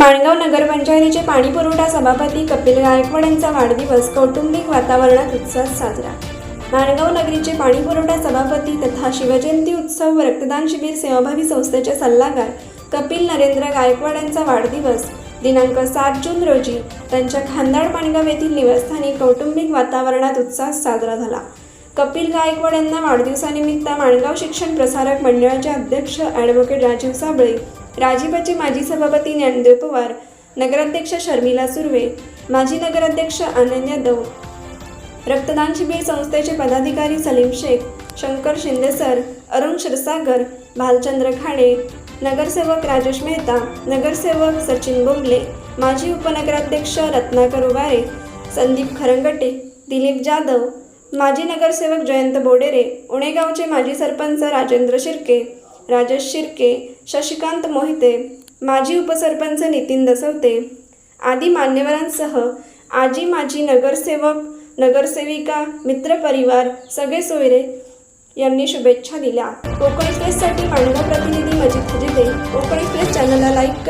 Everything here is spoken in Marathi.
माणगाव नगरपंचायतीचे पाणीपुरवठा सभापती कपिल गायकवाड यांचा वाढदिवस कौटुंबिक वातावरणात उत्साहात साजरा. माणगाव नगरीचे पाणीपुरवठा सभापती तथा शिवजयंती उत्सव व रक्तदान शिबिर सेवाभावी संस्थेचे सल्लागार कपिल नरेंद्र गायकवाड यांचा वाढदिवस दिनांक सात जून रोजी त्यांच्या खांदाड माणगाव येथील निवासस्थानी कौटुंबिक वातावरणात उत्साहात साजरा झाला. कपिल गायकवाड यांना वाढदिवसानिमित्त माणगाव शिक्षण प्रसारक मंडळाचे अध्यक्ष ॲडव्होकेट राजीव साबळे राजीवचे माजी सभापती ज्ञानदेव पवार नगराध्यक्ष शर्मिला सुर्वे माजी नगराध्यक्ष आनंद यादव रक्तदान शिबिर संस्थेचे पदाधिकारी सलीम शेख शंकर शिंदे सर अरुण क्षीरसागर भालचंद्र खाडे नगरसेवक राजेश मेहता नगरसेवक सचिन बोंबले माजी उपनगराध्यक्ष रत्नाकर उबारे संदीप खरंगटे दिलीप जाधव माजी नगरसेवक जयंत बोडेरे उणेगावचे माजी सरपंच राजेंद्र शिर्के राजेश शिर्के शशिकांत मोहिते माजी उपसरपंच नितीन दसवते आदी मान्यवरांसह आजी माजी नगरसेवक नगरसेविका मित्रपरिवार सगळे सोयरे यांनी शुभेच्छा दिल्या. कोकण एक्सप्रेससाठी मांडवा प्रतिनिधी मजिद हजिदे कोकण एक्सप्रेस चॅनलला लाईक